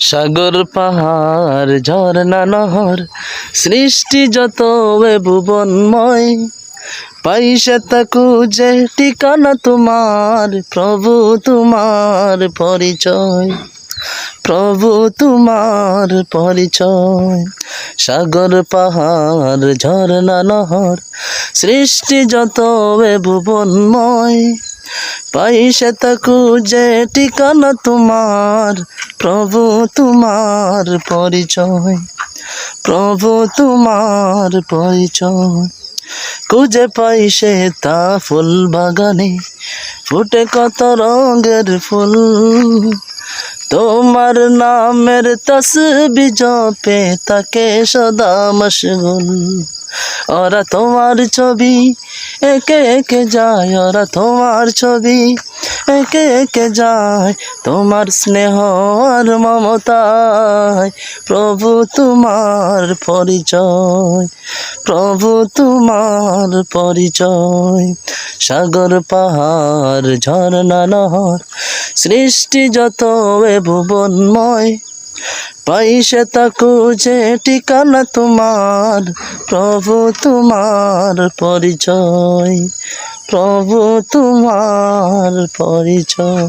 সাগর, পাহাড়, ঝর্ণা, নহর, সৃষ্টি যত ভুবনময় পাইসে তাকু যে ঠিকানা তোমার, প্রভু তোমার পরিচয়, প্রভু তোমার পরিচয়। সাগর, পাহাড়, ঝর্ণা, নহর, সৃষ্টি যত ভুবনময় পাইসে তাকু যে ঠিকানা তোমার, প্রভু তোমার পরিচয়, প্রভু তোমার পরিচয়। কুজে পাই তা ফুল বাগানে ফুটে কত রঙের ফুল। তোমার নামের তসবি জপে তাকে সদা মশগুল। ওরা তোমার ছবি, একে একে যায়। ওরা তোমার ছবি, একে একে যায়। তোমার স্নেহ আর মমতায় প্রভু তোমার পরিচয়, প্রভু তোমার পরিচয়। সাগর পাহাড়, ঝর্ণা নহর সৃষ্টি যত ভুবনময় পাইসে তাকু যে ঠিকানা তোমার প্রভু তোমার পরিচয় প্রভু তোমার পরিচয়।